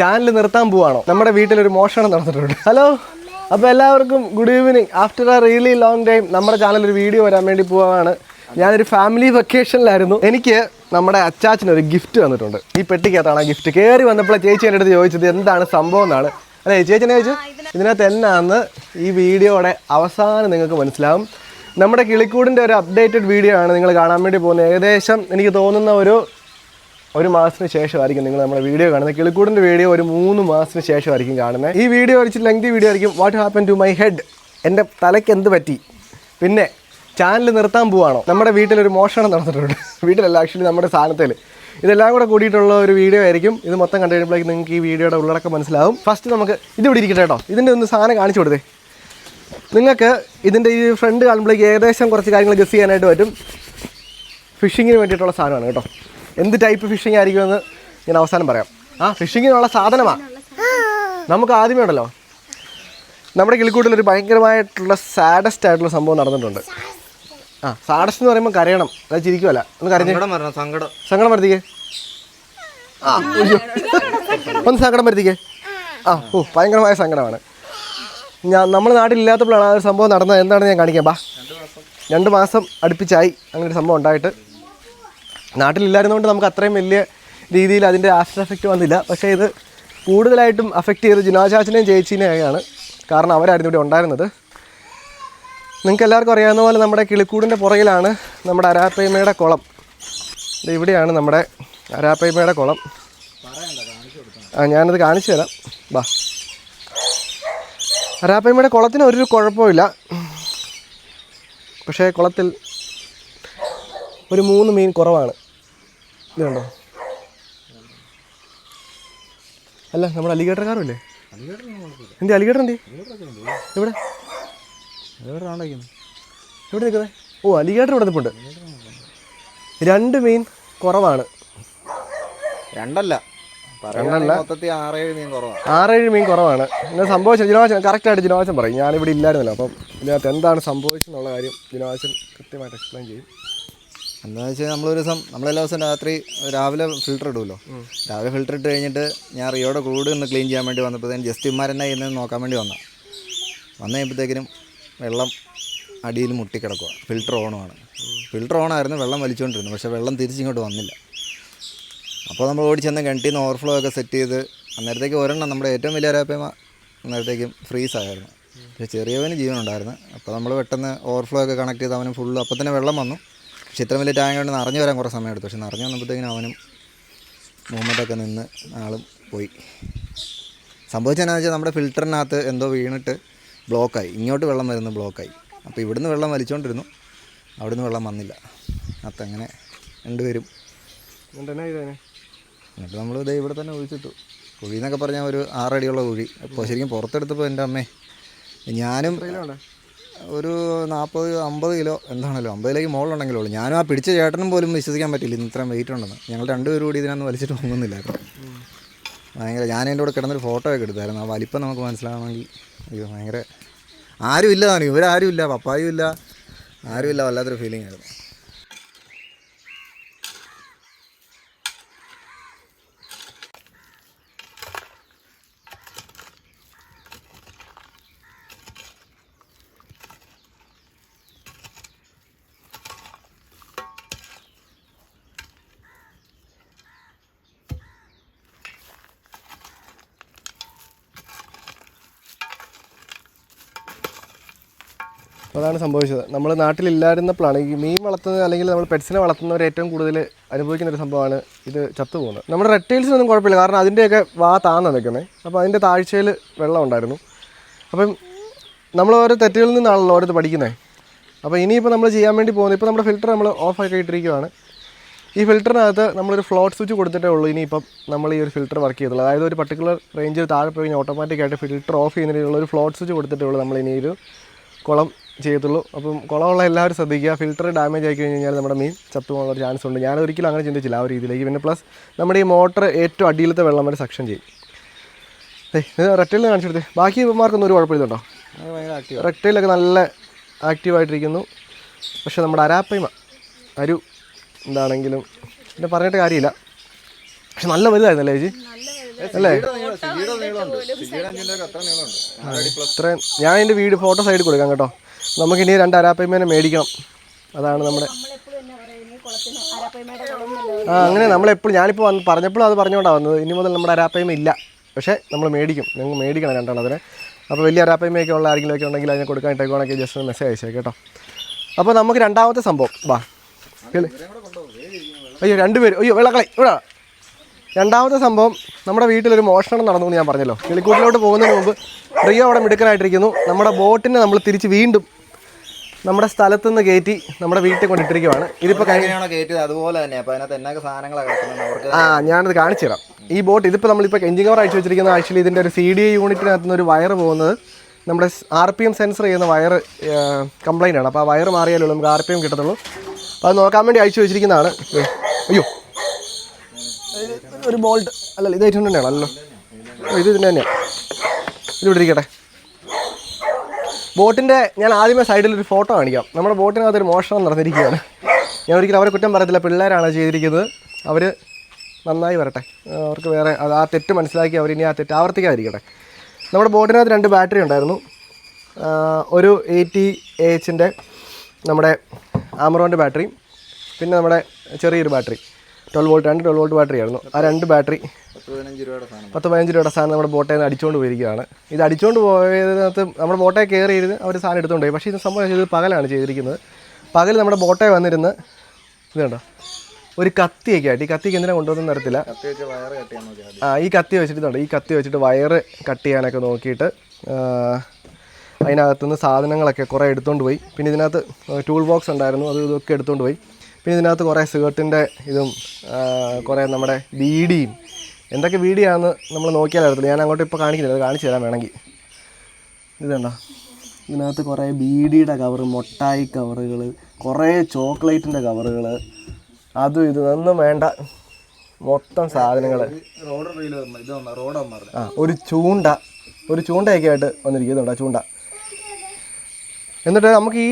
Channel നിർത്താൻ പോവാണോ? നമ്മുടെ വീട്ടിൽ ഒരു മോഷണം നടന്നിട്ടുണ്ട്. ഹലോ? അപ്പോൾ എല്ലാവർക്കും good evening after a really long time നമ്മുടെ ചാനൽ ഒരു വീഡിയോ വരാൻ വേണ്ടി പോവാണ്. ഞാനൊരു ഫാമിലി വെക്കേഷനിലായിരുന്നു എനിക്ക് നമ്മുടെ അച്ചാച്ചന് ഒരു ഗിഫ്റ്റ് തന്നിട്ടുണ്ട്. ഈ പെട്ടിക്കകത്താണ് ആ ഗിഫ്റ്റ് കയറി വന്നപ്പോൾ ചേച്ചി എന്റെ അടുത്ത് ചോദിച്ചത് എന്താണ് സംഭവം എന്നാണ്. അല്ലേ ചേച്ചിനെ ചോദിച്ചു ഇതിനകത്ത് എന്നാന്ന് ഈ വീഡിയോയുടെ അവസാനം നിങ്ങൾക്ക് മനസ്സിലാവും. നമ്മുടെ കിളിക്കൂടിന്റെ ഒരു അപ്ഡേറ്റഡ് വീഡിയോ ആണ് നിങ്ങൾ കാണാൻ വേണ്ടി പോകുന്നത്. ഏകദേശം എനിക്ക് തോന്നുന്ന ഒരു ഒരു മാസത്തിന് ശേഷമായിരിക്കും നിങ്ങൾ നമ്മുടെ വീഡിയോ കാണുന്നത്. കിളിക്കൂടിന്റെ വീഡിയോ ഒരു മൂന്ന് മാസത്തിന് ശേഷമായിരിക്കും കാണുന്നത്. ഈ വീഡിയോ വെച്ച് ലെങ്തി വീഡിയോ ആയിരിക്കും. What happen to my head എന്റെ തലയ്ക്ക് എന്ത് പറ്റി? പിന്നെ ചാനൽ നിർത്താൻ പോവാണോ? നമ്മുടെ വീട്ടിലൊരു മോഷണം നടന്നിട്ടുണ്ട്. വീട്ടിലല്ല ആക്ച്വലി നമ്മുടെ സ്ഥാനത്തിൽ ഇതെല്ലാം കൂടെ കൂടിയിട്ടുള്ള ഒരു വീഡിയോ ആയിരിക്കും. ഇത് മൊത്തം കണ്ടു കഴിയുമ്പോഴേക്കും നിങ്ങൾക്ക് ഈ വീഡിയോയുടെ ഉള്ളടക്കം മനസ്സിലാവും. ഫസ്റ്റ് നമുക്ക് ഇത് ഇവിടെ ഇരിക്കട്ടെ കേട്ടോ. ഇതിന്റെ ഒന്ന് സാധനം കാണിച്ചു കൊടുത്തേ. നിങ്ങൾക്ക് ഇതിന്റെ ഈ ഫ്രണ്ട് കാണുമ്പോഴേക്ക് ഏകദേശം കുറച്ച് കാര്യങ്ങൾ ഗസ് ചെയ്യാനായിട്ട് പറ്റും. ഫിഷിങ്ങിന് വേണ്ടിയിട്ടുള്ള സാധനമാണ് കേട്ടോ. എന്ത് ടൈപ്പ് ഫിഷിംഗ് ആയിരിക്കും എന്ന് ഞാൻ അവസാനം പറയാം. ആ ഫിഷിങ്ങിനുള്ള സാധനമാണ് നമുക്ക് ആദ്യമേ ഉണ്ടല്ലോ. നമ്മുടെ കിളിക്കൂട്ടിൽ ഒരു ഭയങ്കരമായിട്ടുള്ള സാഡസ്റ്റ് ആയിട്ടുള്ള സംഭവം നടന്നിട്ടുണ്ട്. ആ സാഡസ്റ്റ് എന്ന് പറയുമ്പോൾ കരയണം. അത് ചിരിക്കുമല്ല ഒന്ന് കരഞ്ഞ്. സങ്കടം വരുത്തിക്കേ. ആ ഒന്ന് സങ്കടം വരുത്തിക്കേ. ആ ഓ ഭയങ്കരമായ സങ്കടമാണ്. ഞാൻ നമ്മുടെ നാട്ടിലില്ലാത്തപ്പോഴാണ് ആ ഒരു സംഭവം നടന്നത്. എന്താണെന്ന് ഞാൻ കാണിക്കാം? ബാ. രണ്ട് മാസം അടുപ്പിച്ചായി. അങ്ങനെ ഒരു സംഭവം ഉണ്ടായിട്ട്. നാട്ടിലില്ലായിരുന്നതുകൊണ്ട് നമുക്ക് അത്രയും വലിയ രീതിയിൽ അതിന്റെ ആഫ്റ്റർ എഫക്റ്റ് വന്നില്ല. പക്ഷേ ഇത് കൂടുതലായിട്ടും അഫക്റ്റ് ചെയ്ത് ജിനാചാച്ചനെയും ജയിച്ചിനെയാണ്. കാരണം അവരായിരുന്നു ഇവിടെ ഉണ്ടായിരുന്നത്. നിങ്ങൾക്ക് എല്ലാവർക്കും അറിയാവുന്ന പോലെ നമ്മുടെ കിളിക്കൂടിന്റെ പുറകിലാണ് നമ്മുടെ അരാപ്പയ്മയുടെ കുളം. ഇവിടെയാണ് നമ്മുടെ അരാപ്പയ്മയുടെ കുളം. ആ ഞാനത് കാണിച്ചു തരാം. ബാ. അരാപ്പയ്മയുടെ കുളത്തിന് ഒരു കുഴപ്പമില്ല പക്ഷേ കുളത്തിൽ ഒരു മൂന്ന് മീൻ കുറവാണ്. ഇതുണ്ടോ അല്ല നമ്മുടെ അലിഗേറ്റർ ഇല്ലേ എന്തി അലിഗേറ്റർ എന്തി? എവിടെ? എവിടെ നിൽക്കുന്നത് ഓ അലിഗേറ്റർ ഇവിടെ നിൽപ്പുണ്ട്. രണ്ട് മീൻ കുറവാണ്. രണ്ടല്ല. ആറേഴ് മീൻ കുറവാണ്. ഇങ്ങനെ സംഭവിച്ചത് ജിനോവാച്ചൻ കറക്റ്റായിട്ട് ജിനോവാച്ചൻ പറയും. ഞാനിവിടെ ഇല്ലായിരുന്നല്ലോ. അപ്പം ഇതിനകത്ത് എന്താണ് സംഭവിച്ചെന്നുള്ള കാര്യം ജിനോവാച്ചൻ കൃത്യമായിട്ട് എക്സ്പ്ലെയിൻ ചെയ്യും. എന്താണെന്ന് വെച്ചാൽ നമ്മളൊരു ദിവസം നമ്മളെല്ലാ ദിവസം രാത്രി രാവിലെ ഫിൽറ്റർ ഇടുമല്ലോ രാവിലെ ഫിൽറ്റർ ഇട്ട് കഴിഞ്ഞിട്ട് ഞാൻ റിയോടെ കൂട് ഒന്ന് ക്ലീൻ ചെയ്യാൻ വേണ്ടി വന്നപ്പോഴത്തേനും ജസ്റ്റ് ഇമാരെന്നെ ഇന്ന് നോക്കാൻ വേണ്ടി വന്ന വന്നു കഴിയുമ്പോഴത്തേക്കിനും വെള്ളം അടിയിൽ മുട്ടിക്കിടക്കുക ഫിൽറ്റർ ഓണമാണ് ഫിൽറ്റർ ഓണായിരുന്നു വെള്ളം വലിച്ചുകൊണ്ടിരുന്നു പക്ഷേ വെള്ളം തിരിച്ചിങ്ങോട്ട് വന്നില്ല. അപ്പോൾ നമ്മൾ ഓടി ചെന്ന് കിണറ്റിൽ നിന്ന് ഓവർഫ്ലോ ഒക്കെ സെറ്റ് ചെയ്ത് അന്നേരത്തേക്ക് ഒരെണ്ണം നമ്മുടെ ഏറ്റവും വലിയ അരാപ്പേമ അന്നേരത്തേക്കും ഫ്രീസ് ആയിരുന്നു. പക്ഷേ ചെറിയവന് ജീവനുണ്ടായിരുന്നു. അപ്പോൾ നമ്മൾ പെട്ടെന്ന് ഓവർഫ്ലോ ഒക്കെ കണക്ട് ചെയ്ത് അവന് ഫുള്ള് അപ്പോൾ തന്നെ വെള്ളം വന്നു. പക്ഷേ ഇത്ര വലിയ ടാങ്ക് കൊണ്ട് നിറഞ്ഞു വരാൻ കുറേ സമയമെടുത്തു. പക്ഷെ പക്ഷേ നിറഞ്ഞു വന്നപ്പോഴത്തേക്കിനും അവനും മൂവ്മെന്റൊക്കെ നിന്ന് ആളും പോയി. സംഭവിച്ചതെന്നു വെച്ചാൽ നമ്മുടെ ഫിൽറ്ററിനകത്ത് എന്തോ വീണിട്ട് ബ്ലോക്കായി ഇങ്ങോട്ട് വെള്ളം വരുന്നു ബ്ലോക്കായി അപ്പോൾ ഇവിടുന്ന് വെള്ളം വലിച്ചുകൊണ്ടിരുന്നു അവിടുന്ന് വെള്ളം വന്നില്ല. അപ്പം അങ്ങനെ രണ്ടുപേരും എന്നിട്ട് നമ്മൾ ഇതേ ഇവിടെ തന്നെ ഒഴിച്ചിട്ടു കുഴി എന്നൊക്കെ പറഞ്ഞാൽ ഒരു ആറടിയുള്ള കുഴി. അപ്പോൾ ശരിക്കും പുറത്തെടുത്തപ്പോൾ എന്റെ അമ്മേ ഞാനും? ഒരു നാൽപ്പത് അമ്പത് കിലോ എന്താണല്ലോ അമ്പതിലേക്ക് മുകളിലുണ്ടെങ്കിലേ ഉള്ളൂ. ഞാനും ആ പിടിച്ച ചേട്ടനും പോലും വിശ്വസിക്കാൻ പറ്റില്ല ഇന്ന് ഇത്രയും വെയിറ്റ് ഉണ്ടെന്ന്. ഞങ്ങൾ രണ്ടുപേരും കൂടി ഇതിനൊന്നും വലിച്ചിട്ട് പോകുന്നില്ലായിരുന്നു ഭയങ്കര ഞാൻ എന്റെ കൂടെ കിടന്നൊരു ഫോട്ടോ ഒക്കെ എടുത്തായിരുന്നു. ആ വലിപ്പം നമുക്ക് മനസ്സിലാവണമെങ്കിൽ അയ്യോ ഭയങ്കര ആരും ഇല്ല ഇവരാരും ഇല്ല പപ്പായും ഇല്ല. ആരും ഇല്ല വല്ലാത്തൊരു ഫീലിംഗ് ആയിരുന്നു. അതാണ് സംഭവിച്ചത്. നമ്മൾ നാട്ടിലില്ലായിരുന്നപ്പോഴാണ് ഈ മീൻ വളർത്തുന്നത് അല്ലെങ്കിൽ നമ്മൾ പെറ്റ്സിനെ വളർത്തുന്നവർ ഏറ്റവും കൂടുതൽ അനുഭവിക്കുന്ന ഒരു സംഭവമാണ് ഇത് ചത്തുപോകുന്നത്. നമ്മുടെ റെറ്റൈൽസിനൊന്നും കുഴപ്പമില്ല. കാരണം അതിന്റെയൊക്കെ വാ താന്ന നിൽക്കുന്നത് അപ്പോൾ അതിന്റെ താഴ്ചയിൽ വെള്ളം ഉണ്ടായിരുന്നു. അപ്പം നമ്മൾ ഓരോ തെറ്റുകളിൽ നിന്നാണല്ലോ ഓരോരുത്തർ പഠിക്കുന്നത് അപ്പോൾ ഇനിയിപ്പോൾ നമ്മൾ ചെയ്യാൻ വേണ്ടി പോകുന്നത് ഇപ്പോൾ നമ്മുടെ ഫിൽറ്റർ നമ്മൾ ഓഫ് ആക്കി ഇട്ടിരിക്കുകയാണ് ഈ ഫിൽറ്ററിനകത്ത് നമ്മളൊരു ഫ്ലോട്ട് സ്വിച്ച് കൊടുത്തിട്ടേ ഉള്ളൂ. ഇനിയിപ്പം നമ്മൾ ഈ ഒരു ഫിൽറ്റർ വർക്ക് ചെയ്തുള്ളൂ അതായത് ഒരു പർട്ടിക്കുലർ റേഞ്ചിൽ താഴെ പോയി കഴിഞ്ഞാൽ ഓട്ടോമാറ്റിക്കായിട്ട് ഫിൽറ്റർ ഓഫ് ചെയ്യുന്നതിനുള്ള ഒരു ഫ്ലോട്ട് സ്വിച്ച് കൊടുത്തിട്ടേ ഉള്ളൂ. നമ്മൾ ഇനി ഒരു കുളം ചെയ്യത്തുള്ളൂ. അപ്പം കുളമുള്ള എല്ലാവരും ശ്രദ്ധിക്കുക. ഫിൽറ്റർ ഡാമേജ് ആയി കഴിഞ്ഞ് കഴിഞ്ഞാൽ നമ്മുടെ മീൻ ചത്തുപോകാനുള്ള ഒരു ചാൻസ് ഉണ്ട്. ഞാൻ ഒരിക്കലും അങ്ങനെ ചിന്തിച്ചില്ല ആ ഒരു രീതിയിലേക്ക്. പിന്നെ പ്ലസ് നമ്മുടെ ഈ മോട്ടർ ഏറ്റവും അടിയിലത്തെ വെള്ളം വരെ സക്ഷൻ ചെയ്യും. റെറ്റയിൽ കാണിച്ചെടുത്തേ. ബാക്കി ഇവന്മാർക്കൊന്നും ഒരു കുഴപ്പമില്ലുണ്ടോ റെക്റ്റൈലൊക്കെ നല്ല ആക്റ്റീവായിട്ടിരിക്കുന്നു പക്ഷേ നമ്മുടെ അരാപ്പയ്മ അരു എന്താണെങ്കിലും പിന്നെ പറഞ്ഞിട്ട് കാര്യമില്ല. പക്ഷെ നല്ല വലുതായിരുന്നല്ലേ ചേച്ചി? അല്ലേ? ഇത്രയും ഞാൻ എന്റെ വീട് ഫോട്ടോ സൈഡിൽ കൊടുക്കാം കേട്ടോ. നമുക്ക് ഇനി രണ്ട് അരാപ്പയ്മേനെ മേടിക്കണം. അതാണ് നമ്മുടെ ആ അങ്ങനെ നമ്മളെപ്പോഴും ഞാനിപ്പോൾ വന്ന് പറഞ്ഞപ്പോഴും അത് പറഞ്ഞുകൊണ്ടാണ് വന്നത്. ഇനി മുതൽ നമ്മുടെ അരാപ്പയ്മ ഇല്ല. പക്ഷേ നമ്മൾ മേടിക്കും. ഞങ്ങൾ മേടിക്കണം രണ്ടെണ്ണത്തിന് അപ്പോൾ വലിയ അരാപ്പയ്മയൊക്കെ ഉള്ള ആരെങ്കിലും ഒക്കെ ഉണ്ടെങ്കിൽ അതിനെ കൊടുക്കാൻ ഇട്ടേക്കുവാണെങ്കിൽ ജസ്റ്റ് ഒന്ന് മെസ്സേജ് അയച്ചേ കേട്ടോ. അപ്പോൾ നമുക്ക് രണ്ടാമത്തെ സംഭവം. വാ. അയ്യോ രണ്ടുപേരും. അയ്യോ വെള്ളക്കളി. ഇവിടെ. രണ്ടാമത്തെ സംഭവം നമ്മുടെ വീട്ടിലൊരു മോഷണം നടന്നു എന്ന് ഞാൻ പറഞ്ഞല്ലോ. കിളിക്കൂട്ടിലോട്ട് പോകുന്നതിന് മുമ്പ് റിയോ അവിടെ മിടുക്കനായിട്ടിരിക്കുന്നു. നമ്മുടെ ബോട്ടിനെ നമ്മൾ തിരിച്ച് വീണ്ടും നമ്മുടെ സ്ഥലത്ത് നിന്ന് കയറ്റി നമ്മുടെ വീട്ടിൽ കൊണ്ടിട്ടിരിക്കുവാണ്. ഇതിപ്പോൾ കയറ്റിയത്? അതുപോലെ തന്നെ. അപ്പൊ അതിനകത്ത് എന്നൊക്കെ സാധനങ്ങളാണ് ആ ഞാനത് കാണിച്ചു തരാം. ഈ ബോട്ട് ഇതിപ്പോൾ നമ്മളിപ്പോൾ എഞ്ചിൻ കവർ അയച്ചു വെച്ചിരിക്കുന്ന ആക്ച്വലി ഇതിന്റെ ഒരു സി ഡി ഐ യൂണിറ്റിനകത്ത് നിന്ന് ഒരു വയർ പോകുന്നത് നമ്മുടെ ആർ പി എം സെൻസർ ചെയ്യുന്ന വയർ കംപ്ലൈന്റ് ആണ്. അപ്പോൾ ആ വയർ മാറിയാലേ ഉള്ളൂ നമുക്ക് ആർ പി എം കിട്ടത്തുള്ളൂ. അപ്പോൾ അത് നോക്കാൻ വേണ്ടി അയച്ചു വെച്ചിരിക്കുന്നതാണ്. അയ്യോ. ഒരു ബോൾട്ട്. അല്ലല്ല ഇത് ഏറ്റവും തന്നെയാണല്ലോ ഇത് ഇതിന്റെ തന്നെയാണ് ഇതിവിടെ ഇരിക്കട്ടെ. ബോട്ടിന്റെ ഞാൻ ആദ്യമേ സൈഡിൽ ഒരു ഫോട്ടോ കാണിക്കാം. നമ്മുടെ ബോട്ടിനകത്ത് ഒരു മോഷണം നടന്നിരിക്കുകയാണ്. ഞാൻ ഒരിക്കലും അവരെ കുറ്റം പറയത്തില്ല. പിള്ളേരാണ് ചെയ്തിരിക്കുന്നത്. അവർ നന്നായി വരട്ടെ. അവർക്ക് വേറെ ആ തെറ്റ് മനസ്സിലാക്കി അവർ ഇനി ആ തെറ്റ് ആവർത്തിക്കാതിരിക്കട്ടെ. നമ്മുടെ ബോട്ടിനകത്ത് രണ്ട് ബാറ്ററി ഉണ്ടായിരുന്നു. ഒരു ഒരു എയ്റ്റി എച്ചിന്റെ നമ്മുടെ ആമറോന്റെ ബാറ്ററി പിന്നെ നമ്മുടെ ചെറിയൊരു ബാറ്ററി. ട്വൽവ് വോൾട്ട് രണ്ട് ട്വൽവ് വോൾട്ട് ബാറ്ററി ആയിരുന്നു. ആ രണ്ട് ബാറ്ററി പത്ത് പതിനഞ്ച് രൂപയുടെ സാധനം നമ്മുടെ ബോട്ടയിൽ നിന്ന് അടിച്ചുകൊണ്ട് പോയിരിക്കുകയാണ്. ഇത് അടിച്ചുകൊണ്ട് പോയതിനകത്ത് നമ്മുടെ ബോട്ടയിൽ കയറി ഇരുന്ന് അവർ സാധനം എടുത്തുകൊണ്ട് പോയി. പക്ഷേ ഇത് സംഭവം ഇത് പകലാണ് ചെയ്തിരിക്കുന്നത്. പകൽ നമ്മുടെ ബോട്ടയിൽ വന്നിരുന്ന് ഇത് കണ്ടോ? ഒരു കത്തിയൊക്കെ ആയിട്ട്. ഈ കത്തിക്ക് എന്തിനാ കൊണ്ടുവന്നു തരത്തില്ല ആ ഈ കത്തി വെച്ചിട്ട് ഇതുണ്ട്. ഈ കത്തി വെച്ചിട്ട് വയറ് കട്ട് ചെയ്യാനൊക്കെ നോക്കിയിട്ട് അതിനകത്തുനിന്ന് സാധനങ്ങളൊക്കെ കുറേ എടുത്തുകൊണ്ട് പോയി. പിന്നെ ഇതിനകത്ത് ടൂൾ ബോക്സ് ഉണ്ടായിരുന്നു. അത് ഇതൊക്കെ എടുത്തുകൊണ്ട് പോയി. പിന്നെ ഇതിനകത്ത് കുറേ സ്കേർട്ടിന്റെ ഇതും കുറേ നമ്മുടെ വീടിയും എന്തൊക്കെ വീടിയാണെന്ന് നമ്മൾ അറിയത്തില്ല ഞാൻ അങ്ങോട്ട് ഇപ്പോൾ കാണിക്കുന്നില്ല അത് കാണിച്ചു തരാൻ വേണമെങ്കിൽ. ഇതുണ്ടോ? ഇതിനകത്ത് കുറേ ബീഡിയുടെ കവറ് മുട്ടായി കവറുകൾ കുറേ ചോക്ലേറ്റിന്റെ കവറുകൾ അതും ഇതൊന്നും വേണ്ട. മൊത്തം സാധനങ്ങൾ ആ ഒരു ചൂണ്ട ഒരു ചൂണ്ടയൊക്കെ ആയിട്ട് വന്നിരിക്കുന്നുണ്ട് ആ ചൂണ്ട. എന്നിട്ട് നമുക്ക് ഈ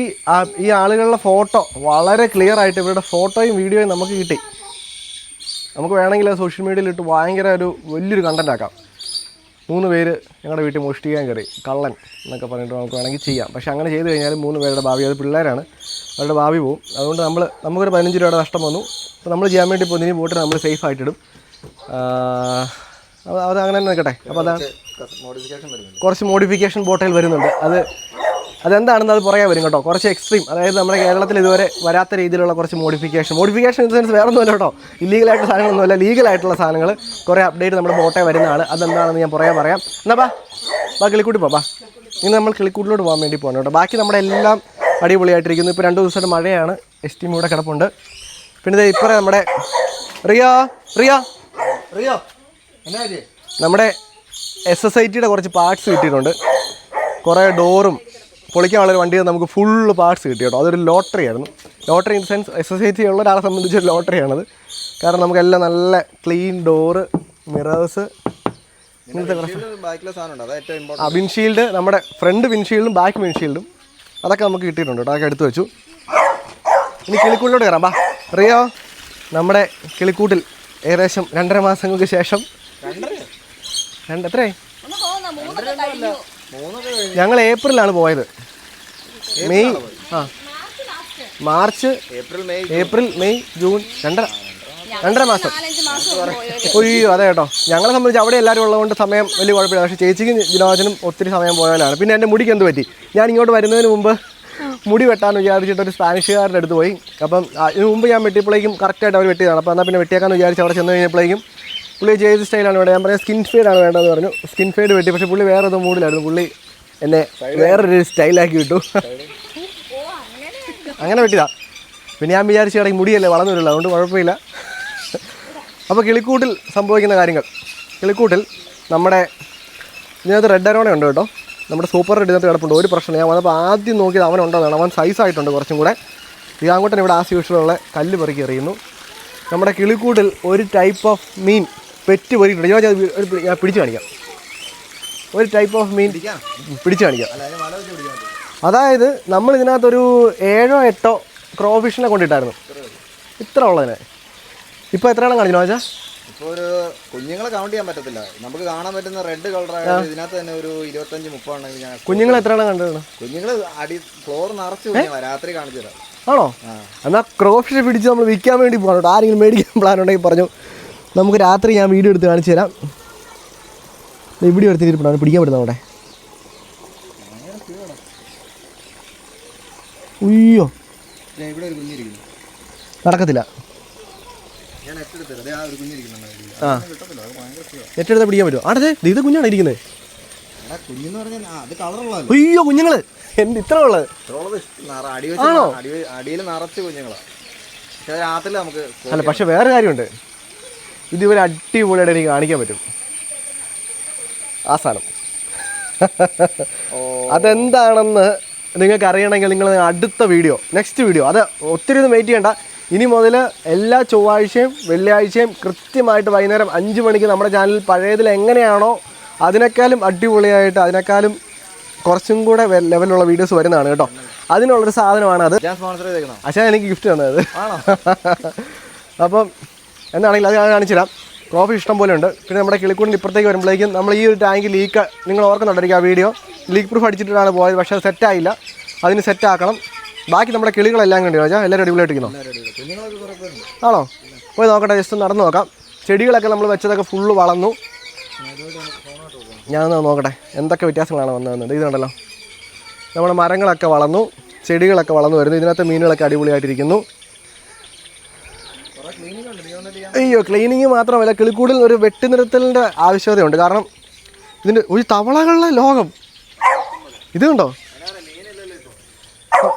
ഈ ആളുകളുടെ ഫോട്ടോ വളരെ ക്ലിയർ ആയിട്ട് ഇവരുടെ ഫോട്ടോയും വീഡിയോയും നമുക്ക് കിട്ടി. നമുക്ക് വേണമെങ്കിൽ സോഷ്യൽ മീഡിയയിൽ ഇട്ട് ഭയങ്കര ഒരു വലിയൊരു കണ്ടന്റ് ആക്കാം. മൂന്ന് പേര് ഞങ്ങളുടെ വീട്ടിൽ മോഷ്ടിക്കാൻ കയറി. കള്ളൻ എന്നൊക്കെ പറഞ്ഞിട്ട് നമുക്ക് വേണമെങ്കിൽ ചെയ്യാം. പക്ഷേ അങ്ങനെ ചെയ്ത് കഴിഞ്ഞാൽ മൂന്ന് പേരുടെ ഭാവി അത് പിള്ളേരാണ്. അവരുടെ ഭാവി പോവും. അതുകൊണ്ട് നമ്മൾ നമുക്കൊരു പതിനഞ്ച് രൂപയുടെ നഷ്ടം വന്നു. അപ്പോൾ നമ്മൾ ചെയ്യാൻ വേണ്ടി പോകുന്ന പോയിട്ട് നമ്മൾ സേഫ് ആയിട്ടിടും അത് അങ്ങനെ തന്നെ നിൽക്കട്ടെ. അപ്പോൾ അതാണ് കുറച്ച് മോഡിഫിക്കേഷൻ ബോട്ടിൽ വരുന്നുണ്ട്. അത് അതെന്താണെന്ന് അത് പുറകെ വരും കേട്ടോ. കുറച്ച് എക്സ്ട്രീം അതായത് നമ്മുടെ കേരളത്തിൽ ഇതുവരെ വരാത്ത രീതിയിലുള്ള കുറച്ച് മോഡിഫിക്കേഷൻ മോഡിഫിക്കേഷൻ ഇൻ സെൻസ് വേറെ ഒന്നുമല്ല കേട്ടോ. ഇല്ലീഗലായിട്ടുള്ള സാധനങ്ങളൊന്നുമല്ല. ലീഗലായിട്ടുള്ള സാധനങ്ങൾ കുറേ അപ്ഡേറ്റ് നമ്മുടെ ബോട്ടേ വരുന്നതാണ്. അതെന്താണെന്ന് ഞാൻ പുറകെ പറയാം. എന്നാ ബാ. ബാ കിളിക്കൂട്ടി പോ ബാ. ഇന്ന് നമ്മൾ കിളിക്കൂട്ടിലോട്ട് പോകാൻ വേണ്ടി പോകണം കേട്ടോ. ബാക്കി നമ്മുടെ എല്ലാം അടിപൊളിയായിട്ടിരിക്കുന്നു. ഇപ്പോൾ രണ്ട് ദിവസമായിട്ട് മഴയാണ്. എസ് ടി ഇവിടെ കിടപ്പുണ്ട്. പിന്നെ ഇപ്പറേ നമ്മുടെ റിയോ റിയോ. റിയോ നമ്മുടെ എസ് എസ് ഐ ടിയുടെ കുറച്ച് പാർട്സ് കിട്ടിയിട്ടുണ്ട്. കുറേ ഡോറും പൊളിക്കാനുള്ള ഒരു വണ്ടിയിൽ നമുക്ക് ഫുൾ പാർട്സ് കിട്ടി കേട്ടോ. അതൊരു ലോട്ടറി ആയിരുന്നു. Lottery in sense S S I T ഉള്ള ഒരാളെ സംബന്ധിച്ച് ഒരു ലോട്ടറിയാണത് കാരണം നമുക്കെല്ലാം നല്ല ക്ലീൻ ഡോറ് മിറേഴ്സ് ഇങ്ങനത്തെ ആ വിൻഷീൽഡ് നമ്മുടെ ഫ്രണ്ട് വിൻഷീൽഡും ബാക്ക് വിൻഷീൽഡും അതൊക്കെ നമുക്ക് കിട്ടിയിട്ടുണ്ട് കേട്ടോ. അതൊക്കെ എടുത്തു വെച്ചു. ഇനി കിളിക്കൂട്ടിലോട്ട് കയറാം. ബാ അറിയോ നമ്മുടെ കിളിക്കൂട്ടിൽ ഏകദേശം രണ്ടര മാസങ്ങൾക്ക് ശേഷം രണ്ട് എത്രയായി? ഞങ്ങൾ ഏപ്രിലാണ് പോയത്. മെയ് ആ. March April May April May June രണ്ടര. രണ്ടര മാസം. നാലഞ്ച് മാസം അയ്യോ അതെ കേട്ടോ. ഞങ്ങളെ സംബന്ധിച്ച് അവിടെ എല്ലാവരും ഉള്ളതുകൊണ്ട് സമയം വലിയ കുഴപ്പമില്ല. പക്ഷേ ചേച്ചിക്കും ജിനോജനും ഒത്തിരി സമയം പോയാലാണ് പിന്നെ എന്റെ മുടിക്ക് എന്ത് പറ്റി? ഞാൻ ഇങ്ങോട്ട് വരുന്നതിന് മുമ്പ് മുടി വെട്ടാന്ന് വിചാരിച്ചിട്ട് ഒരു സ്പാനിഷുകാരുടെ അടുത്ത് പോയി. അപ്പം അതിന് ഇതിന് മുമ്പ് ഞാൻ വെട്ടിയപ്പോഴേക്കും കറക്റ്റായിട്ട് അവർ വെട്ടിയതാണ്. അപ്പോൾ എന്നാൽ പിന്നെ വെട്ടിയേക്കാന്ന് വിചാരിച്ച് അവിടെ ചെന്ന് കഴിഞ്ഞപ്പോഴേക്കും പുള്ളി ചെയ്ത് സ്റ്റൈലാണ് വേണ്ടത്. ഞാൻ പറയാം സ്കിൻ ഫെയ്ഡാണ് വേണ്ടതെന്ന് പറഞ്ഞു. സ്കിൻ ഫെയ്ഡ് വെട്ടി. പക്ഷെ പുള്ളി വേറെ ഏതോ മൂഡിലായിരുന്നു. പുള്ളി എന്നെ വേറൊരു സ്റ്റൈലാക്കി വിട്ടു. അങ്ങനെ വെട്ടിയതാ. പിന്നെ ഞാൻ വിചാരിച്ചു ഇടയ്ക്ക് മുടിയല്ലേ വളർന്നു വരില്ല അതുകൊണ്ട് കുഴപ്പമില്ല. അപ്പോൾ കിളിക്കൂട്ടിൽ സംഭവിക്കുന്ന കാര്യങ്ങൾ. കിളിക്കൂട്ടിൽ നമ്മുടെ ഇതിനകത്ത് റെഡ് അരോണ ഉണ്ട് കേട്ടോ. നമ്മുടെ സൂപ്പർ റെഡ് ഇതിനകത്ത് കിടപ്പുണ്ട്. ഒരു പ്രശ്നം. ഞാൻ വന്നപ്പോൾ ആദ്യം നോക്കിയത് അവൻ ഉണ്ടെന്നാണ് അവൻ സൈസ് ആയിട്ടുണ്ട് കുറച്ചും കൂടെ. ഇതാങ്കോട്ടൻ ഇവിടെ ആസ് യൂഷ്വലുള്ള കല്ല് പെറുക്കി എറിയുന്നു. നമ്മുടെ കിളിക്കൂട്ടിൽ ഒരു ടൈപ്പ് ഓഫ് മീൻ പെറ്റ് പോയിട്ടുണ്ട് ഞാൻ ഞാൻ പിടിച്ചു കാണിക്കാം. ഒരു ടൈപ്പ് ഓഫ് മീൻ പിടിച്ചു കാണിക്കാം. അതായത് നമ്മൾ ഇതിനകത്തൊരു ഏഴോ എട്ടോ ക്രോ ഫിഷിനെ കൊണ്ടിട്ടായിരുന്നു. ഇത്ര ഉള്ളതിനെ. ഇപ്പോൾ എത്രയാണ് കാണിച്ചു ആച്ചാ ഇപ്പോൾ ഒരു കുഞ്ഞുങ്ങളെ കൗണ്ട് ചെയ്യാൻ പറ്റത്തില്ല. നമുക്ക് കാണാൻ പറ്റുന്ന റെഡ് കളർ ഇതിനകത്ത് തന്നെ ഒരു ഇരുപത്തഞ്ച് മുപ്പതാണെങ്കിൽ ഞാൻ കുഞ്ഞുങ്ങൾ എത്ര കണ്ടത് കുഞ്ഞുങ്ങൾ അടി ഫ്ലോർ നിറച്ച് കുഞ്ഞുങ്ങളാ. രാത്രി കാണിച്ചു തരാം. ആണോ. എന്നാൽ ക്രോഫിഷ് പിടിച്ച് നമ്മൾ വിൽക്കാൻ വേണ്ടി പോകണം ആരെങ്കിലും മേടിക്കാൻ പ്ലാൻ ഉണ്ടെങ്കിൽ പറഞ്ഞു. നമുക്ക് രാത്രി ഞാൻ വീഡിയോ എടുത്ത് കാണിച്ചു തരാം. ഇവിടെ എടുത്തിരിപ്പുണ്ടാണ് പിടിക്കാൻ പറ്റുന്ന അവിടെ? ഉയ്യോ. നടക്കത്തില്ല. ആ സുഖം. പിടിക്കാൻ പറ്റുമോ? ആടേ ഇത് കുഞ്ഞാണ് ഇരിക്കുന്നത് അയ്യോ കുഞ്ഞുങ്ങൾ. എന്റെ ഇത്ര ഉള്ളത്? ആണോ? അടി അടിയിൽ നിറച്ച് കുഞ്ഞുങ്ങളാ. രാത്രി നമുക്ക് അല്ല പക്ഷെ വേറെ കാര്യമുണ്ട്. ഇത് ഇവർ അടിപൊളിയായിട്ട് എനിക്ക് കാണിക്കാൻ പറ്റും. ആ സാധനം. അതെന്താണെന്ന് നിങ്ങൾക്ക് അറിയണമെങ്കിൽ നിങ്ങൾ അടുത്ത വീഡിയോ നെക്സ്റ്റ് വീഡിയോ. അത് ഒത്തിരി ഒന്നും വെയിറ്റ് ചെയ്യണ്ട. ഇനി മുതൽ എല്ലാ ചൊവ്വാഴ്ചയും വെള്ളിയാഴ്ചയും കൃത്യമായിട്ട് വൈകുന്നേരം അഞ്ച് മണിക്ക് നമ്മുടെ ചാനലിൽ പഴയതിൽ എങ്ങനെയാണോ അതിനേക്കാളും അടിപൊളിയായിട്ട് അതിനേക്കാളും കുറച്ചും കൂടെ ലെവലുള്ള വീഡിയോസ് വരുന്നതാണ് കേട്ടോ. അതിനുള്ളൊരു സാധനമാണ് അത് ഞാൻ സ്പോൺസർ ചെയ്തേക്കുന്ന അച്ഛൻ എനിക്ക് ഗിഫ്റ്റ് തന്നത്. അപ്പം എന്താണെങ്കിൽ അത് ഞാൻ കാണിച്ചു തരാം കോഫി ഇഷ്ടം പോലെ ഉണ്ട്. പിന്നെ നമ്മുടെ കിളിക്കൂടിന്റെ ഇപ്പുറത്തേക്ക് വരുമ്പോഴേക്കും നമ്മൾ ഈ ഒരു ടാങ്ക് ലീക്ക് നിങ്ങൾ ഓർക്കുന്നുണ്ടായിരിക്കും ആ വീഡിയോ ലീക്ക് പ്രൂഫ് അടിച്ചിട്ടാണ് പോയത് പക്ഷേ അത് സെറ്റായില്ല അതിന് സെറ്റാക്കണം ബാക്കി നമ്മുടെ കിളികളെല്ലാം കണ്ടു വെച്ചാൽ എല്ലാവരും പേരുണ്ട് ആണോ? പോയി നോക്കട്ടെ ജസ്റ്റ് നടന്നു നോക്കാം. ചെടികളൊക്കെ നമ്മൾ വെച്ചതൊക്കെ ഫുള്ള് വളർന്നു. ഞാൻ നോക്കട്ടെ എന്തൊക്കെ വ്യത്യാസങ്ങളാണ് വന്നത് ഇത് കണ്ടല്ലോ. നമ്മുടെ മരങ്ങളൊക്കെ വളർന്നു ചെടികളൊക്കെ വളർന്നു വരുന്നു. ഇതിനകത്ത് മീനുകളൊക്കെ അടിപൊളിയായിട്ടിരിക്കുന്നു. അയ്യോ ക്ലീനിങ് മാത്രമല്ല കിളിക്കൂടിൽ ഒരു വെട്ടിനിരത്തലിന്റെ ആവശ്യകതയുണ്ട്. കാരണം ഇതിന്റെ ഒരു തവളകളുടെ ലോകം. ഇത് കണ്ടോ?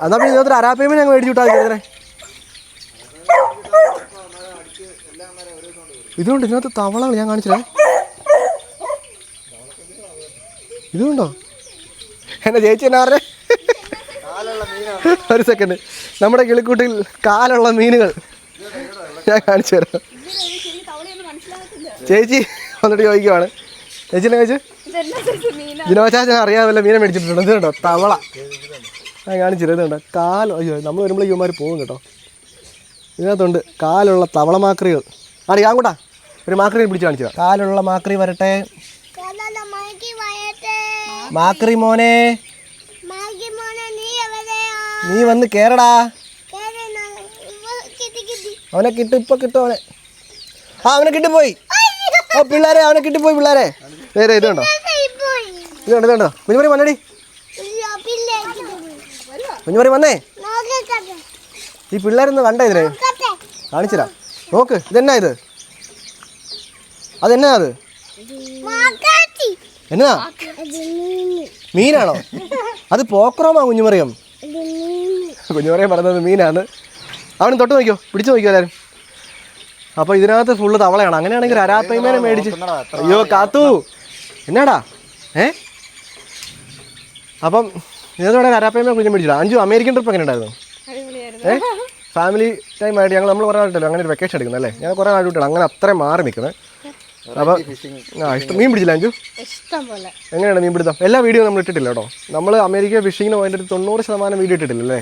എന്നാ പിന്നെ ഇതിനകത്തൊരു അരാപ്പേമ ഞങ്ങൾ മേടിച്ചു വിട്ടാൽ ഇതുകൊണ്ട് ഇതിനകത്ത് തവളകൾ ഞാൻ കാണിച്ചില്ലേ? ഇതുണ്ടോ എന്നെ ചേച്ചി ഒരു സെക്കൻഡ് നമ്മുടെ കിളിക്കൂട്ടിൽ കാലുള്ള മീനുകൾ ഞാൻ കാണിച്ചു തരാം. ചേച്ചി വന്നിട്ട് ചോദിക്കുവാണ്. ചേച്ചി ചോദിച്ചു? ചാച്ചാ അറിയാമല്ല മീനെ മേടിച്ചിട്ടുണ്ട്. ഇത് കണ്ടോ? തവള. ഞാൻ കാണിച്ചില്ല ഇത് കണ്ടോ? കാലോ അയ്യോ നമ്മൾ വരുമ്പോൾ ഇവന്മാർ പോകും കേട്ടോ. ഇതിനകത്തുണ്ട് കാലുള്ള തവള മാക്രികൾ ആണ് ഞാൻ കൂട്ടാ ഒരു മാക്രി പിടിച്ച് കാണിച്ചതാ കാലുള്ള മാക്രി വരട്ടെ. മാക്രി മോനെ. നീ വന്ന് കേറടാ. കിട്ടി കിട്ടി. അവനെ കിട്ടും ഇപ്പൊ കിട്ടും അവനെ. ആ അവനെ കിട്ടിപ്പോയി. ഓ പിള്ളേരെ അവനെ കിട്ടിപ്പോയി പിള്ളേരെ. നേരെ ഇത് കണ്ടോ ഇത് കണ്ടോ ഇത് കണ്ടോ കുഞ്ഞുമറി വന്നടി കുഞ്ഞുമറി വന്നേ. ഈ പിള്ളേരൊന്ന് കണ്ട ഇതിനെ? കാണിച്ചില്ല നോക്ക് ഇതെന്നാ ഇത്? അതെന്നാ അത്? എന്നാ? മീനാണോ? അത് പോക്രോമാ കുഞ്ഞുമറിയം. കുഞ്ഞുമറിയം പറഞ്ഞത് മീനാണ്. അവൻ തൊട്ട് നോക്കിയോ? പിടിച്ചു നോക്കിയോ എല്ലാവരും അപ്പോൾ ഇതിനകത്ത് ഫുള്ള് തവളയാണ്. അങ്ങനെയാണെങ്കിൽ അരാപ്പയ്മേനെ മേടിച്ച് അയ്യോ കാത്തു. എന്നാടാ? ഏ? അപ്പം ഇതോടെ അരാപ്പയ്മ കുഞ്ഞു മേടിച്ചില്ല അഞ്ചു അമേരിക്കൻ ട്രിപ്പ് എങ്ങനെ ഉണ്ടായിരുന്നു? ഏ? ഫാമിലി ടൈം ആയിട്ട് ഞങ്ങൾ നമ്മൾ കുറേ ആയിട്ടല്ലോ അങ്ങനെ ഒരു വെക്കേഷൻ എടുക്കുന്നത് അല്ലേ? ഞാൻ കുറേ ആയിട്ട് അങ്ങനെ അത്രയും മാറി നിൽക്കുന്നത് അപ്പം ആ ഇഷ്ടം. മീൻ പിടിച്ചില്ല അഞ്ചു ഇഷ്ടം പോലെ എങ്ങനെയാണ് മീൻ പിടുത്തം? എല്ലാ വീഡിയോ നമ്മൾ ഇട്ടിട്ടില്ല കേട്ടോ. നമ്മൾ അമേരിക്ക ഫിഷിങ്ങിന് പോയിട്ട് തൊണ്ണൂറ് ശതമാനം വീഡിയോ ഇട്ടിട്ടില്ല അല്ലേ?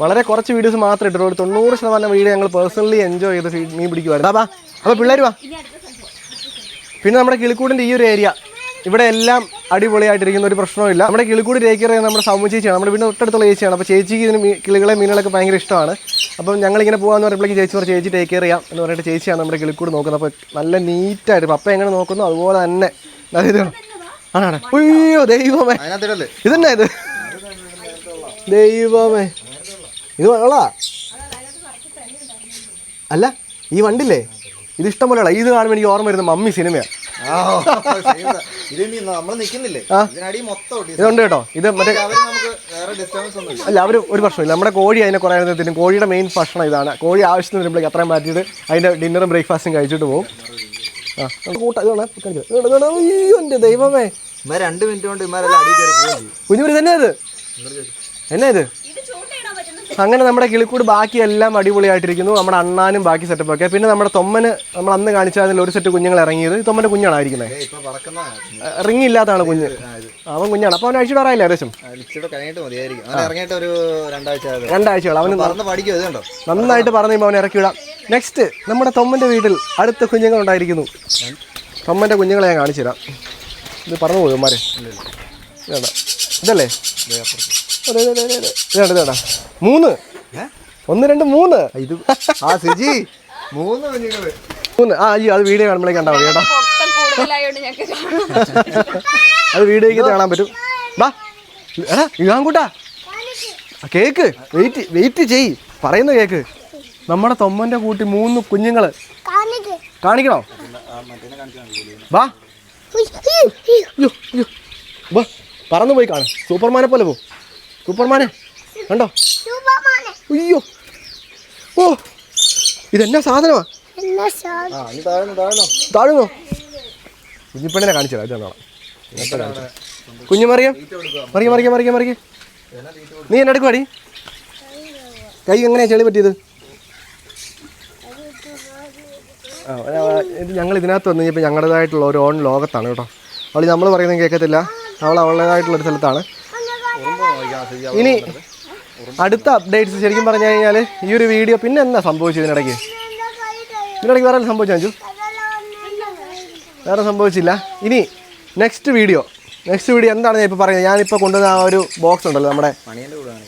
വളരെ കുറച്ച് വീഡിയോസ് മാത്രമേ ഇട്ടുള്ളൂ ഒരു തൊണ്ണൂറ് ശതമാനം വീഡിയോ ഞങ്ങൾ പേഴ്സണലി എൻജോയ് ചെയ്ത് മീൻ പിടിക്കുമായിരുന്നു അപ്പാ അപ്പോൾ പിള്ളേർ വാ. പിന്നെ നമ്മുടെ കിളിക്കൂടിന്റെ ഈ ഒരു ഏരിയ ഇവിടെ എല്ലാം അടിപൊളിയായിട്ടിരിക്കുന്ന ഒരു പ്രശ്നവുമില്ല നമ്മുടെ കിളിക്കൂടി കെയർ നമ്മുടെ സൗമ്യ ചേച്ചിയാണ്. നമ്മുടെ വീടിന് തൊട്ടടുത്തുള്ള ചേച്ചിയാണ്. അപ്പോൾ ചേച്ചിക്ക് ഇതിന് കിളികളെ മീനുകളൊക്കെ ഭയങ്കര ഇഷ്ടമാണ്. അപ്പം ഞങ്ങളിങ്ങനെ പോകാന്ന് പറയുമ്പോഴേക്ക് ചേച്ചി പറഞ്ഞു ചേച്ചി ടേക്ക് കെയർ ചെയ്യാം എന്ന് പറഞ്ഞിട്ട് ചേച്ചിയാണ് നമ്മുടെ കിളിക്കൂട് നോക്കുന്നത്. അപ്പോൾ നല്ല നീറ്റായിട്ട് പപ്പ എങ്ങനെ നോക്കുന്നു അതുപോലെ തന്നെ. നല്ല ഇത് കാണും. ആണാണ്. അയ്യോ ദൈവമേ. ഇതെന്നാ ഇത്. ദൈവമേ. ഇത് വെള്ളാ അല്ല ഈ വണ്ടില്ലേ? ഇത് ഇഷ്ടം പോലെ ഇത് കാണുമ്പോൾ എനിക്ക് ഓർമ്മ വരുന്ന മമ്മി സിനിമയാണ് ആ ഇത്. നമ്മൾ നിൽക്കുന്നില്ലേ ഇതിനടി മൊത്തം ഉണ്ട്. ഇതുണ്ട് കേട്ടോ. ഇത് മറ്റേ അവർ നമുക്ക് വേറെ ഡിസ്റ്റർബൻസ് ഒന്നും ഇല്ല. അല്ല അവർ ഒരു പ്രശ്നമില്ല. നമ്മുടെ കോഴി അതിനെ കുറേ നേരത്തിന് കോഴിയുടെ മെയിൻ ഭക്ഷണം ഇതാണ്. കോഴി ആവശ്യത്തിന് വരുമ്പോഴേക്ക് അത്രയും മാറ്റിയിട്ട് അതിന്റെ ഡിന്നറും ബ്രേക്ക്ഫാസ്റ്റും കഴിച്ചിട്ട് പോകും ആ. അയ്യോ എന്റെ ദൈവമേ. രണ്ട് മിനിറ്റ് കൊണ്ട് ചെയ്യും. തന്നെ അത് എന്നാ ഇത്? അങ്ങനെ നമ്മുടെ കിളിക്കൂട് ബാക്കി എല്ലാം അടിപൊളിയായിട്ടിരിക്കുന്നു. നമ്മുടെ അണ്ണാനും ബാക്കി സെറ്റപ്പ് ഒക്കെ പിന്നെ നമ്മുടെ തൊമ്മന് നമ്മൾ അന്ന് കാണിച്ചതിൽ ഒരു സെറ്റ് കുഞ്ഞുങ്ങൾ ഇറങ്ങിയത്. തൊമ്മന്റെ കുഞ്ഞാണ് ആയിരിക്കുന്നത്. ഏയ് ഇപ്പൊ പറക്കുന്ന റിങ് ഇല്ലാത്തതാണ് കുഞ്ഞ്. അവൻ കുഞ്ഞാണ്. അപ്പൊ അവൻ അഴിച്ചിട്ട് പറയായില്ല ഏകദേശം? രണ്ടാഴ്ച അവന് നന്നായിട്ട് പറഞ്ഞു അവൻ ഇറക്കി വിടാം. നെക്സ്റ്റ് നമ്മുടെ തൊമ്മന്റെ വീട്ടിൽ അടുത്ത കുഞ്ഞുങ്ങൾ ഉണ്ടായിരിക്കുന്നു തൊമ്മന്റെ കുഞ്ഞുങ്ങളെ ഞാൻ കാണിച്ചു തരാം. ഇത് പറഞ്ഞു പോകും മാരെ ഇതാ. ഇതല്ലേ? അതെ, അതെ, അതെ, അതെ. ഇതാടാ ഇതാടാ. മൂന്ന്. ഒന്ന് രണ്ട് മൂന്ന്. ഇത് ആ സിജി. മൂന്ന് കുഞ്ഞുങ്ങൾ. മൂന്ന്. ആ അയ്യോ അത് വീഡിയോ കാണുമ്പോഴേക്ക് ഞങ്ങൾക്ക് കാണാം അത് വീഡിയോയ്ക്ക് കാണാൻ പറ്റും. വാ എടാ ഇതാങ്കൂട്ടാ കേക്ക്. വെയിറ്റ് വെയിറ്റ് ചെയ് പറയുന്നു കേക്ക്. നമ്മുടെ തൊമ്മന്റെ കൂട്ടി മൂന്ന് കുഞ്ഞുങ്ങൾ. കാണിക്ക്. കാണിക്കണോ? വാ. വാ. പറന്നു പോയി കാണും. സൂപ്പർമാനെ പോലെ പോകും സൂപ്പർമാനെ കണ്ടോ? സൂപ്പർമാനെ. അയ്യോ. ഓ ഇതെന്നാ സാധനമാ? താഴ്ന്നു കുഞ്ഞിപ്പെണ്ണിനെ കാണിച്ചതാ ഇത് കാണാം. കുഞ്ഞു മറിയം. മറിയ മറിയ മറിയ മറിയ. നീ എന്നെ എടുക്കുവാടി കൈ എങ്ങനെയാ ചെളി പറ്റിയത്? ആ ഇത് ഞങ്ങൾ ഇതിനകത്ത് വന്നു കഴിഞ്ഞപ്പോൾ ഞങ്ങളുടേതായിട്ടുള്ള ഒരു ഓൺ ലോകത്താണ് കേട്ടോ. അവൾ നമ്മൾ പറയുന്നത് കേൾക്കത്തില്ല. അവൾ അവളുടേതായിട്ടുള്ള ഒരു സ്ഥലത്താണ്. ഇനി അടുത്ത അപ്ഡേറ്റ്സ് ശരിക്കും പറഞ്ഞു കഴിഞ്ഞാൽ ഈ ഒരു വീഡിയോ പിന്നെ എന്താ സംഭവിച്ചത് ഇതിനിടയ്ക്ക്? ഇതിനിടയ്ക്ക് വേറെ സംഭവിച്ചു സംഭവിച്ചോ അഞ്ചു വേറെ സംഭവിച്ചില്ല. ഇനി നെക്സ്റ്റ് വീഡിയോ നെക്സ്റ്റ് വീഡിയോ എന്താണ് ഞാൻ ഇപ്പോൾ പറയുന്നത്. ഞാനിപ്പോൾ കൊണ്ടുവന്ന ആ ഒരു ബോക്സ് ഉണ്ടല്ലോ നമ്മുടെ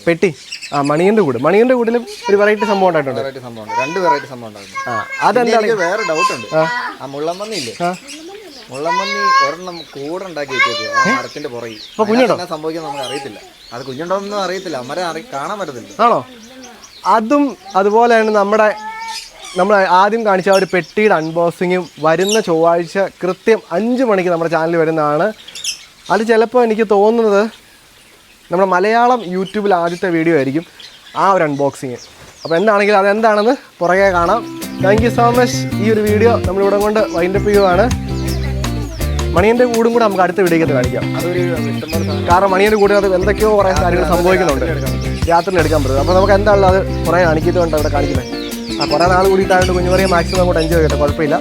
പെട്ടി. ആ മണിയന്റെ കൂട്. മണിയന്റെ കൂടിലും ഒരു വെറൈറ്റി സംഭവം ഉണ്ടായിട്ടുണ്ട്. രണ്ട് വെറൈറ്റി സംഭവം ആ അതെന്താണ്? വേറെ ഡൗട്ട് ഉണ്ട്. ആ. മുള്ളം വന്നില്ലേ ആ. മുള്ളമ്പന്നി ഒരെണ്ണം കൂടെ ഉണ്ടാക്കി വെച്ചേക്കും ആ മരത്തിന്റെ പുറകിൽ. അതിനകത്ത് എന്നാ സംഭവിക്കാൻ നമുക്ക് അറിയത്തില്ല. അത് കുഞ്ഞുണ്ടോന്നും അറിയത്തില്ല. മരം അറി കാണാൻ പറ്റത്തില്ല. ആണോ? അതും അതുപോലെയാണ് നമ്മുടെ നമ്മൾ ആദ്യം കാണിച്ച ആ ഒരു പെട്ടിയുടെ അൺബോക്സിങ്ങും വരുന്ന ചൊവ്വാഴ്ച കൃത്യം അഞ്ച് മണിക്ക് നമ്മുടെ ചാനൽ വരുന്നതാണ്. അത് ചിലപ്പോൾ എനിക്ക് തോന്നുന്നത് നമ്മുടെ മലയാളം യൂട്യൂബിൽ ആദ്യത്തെ വീഡിയോ ആയിരിക്കും ആ ഒരു അൺബോക്സിങ് അപ്പോൾ എന്താണെങ്കിലും അതെന്താണെന്ന് പുറകെ കാണാം. താങ്ക് യു സോ മച്ച് ഈ ഒരു വീഡിയോ നമ്മളിവിടെ കൊണ്ട് വൈൻഡപ്പ് ചെയ്യുവാണ്. മണിയന്റെ കൂടും കൂടെ നമുക്ക് അടുത്ത വീഡിയോക്കകത്ത് കാണിക്കാം. കാരണം മണിയന്റെ കൂടെ അത് എന്തൊക്കെയോ കുറേ കാര്യങ്ങൾ സംഭവിക്കുന്നുണ്ട്. രാത്രിയിൽ എടുക്കാൻ പറ്റും. അപ്പോൾ നമുക്ക് എന്താണല്ലോ അത് കുറേ കാണിക്കുന്നുണ്ട് അവിടെ കാണിക്കുന്നത്. ആ കുറേ നാൾ കൂടിയിട്ടായതുകൊണ്ട് കുഞ്ഞുമറിയെ മാക്സിമം അങ്ങോട്ട് എൻജോയ് ചെയ്യട്ടെ കുഴപ്പമില്ല.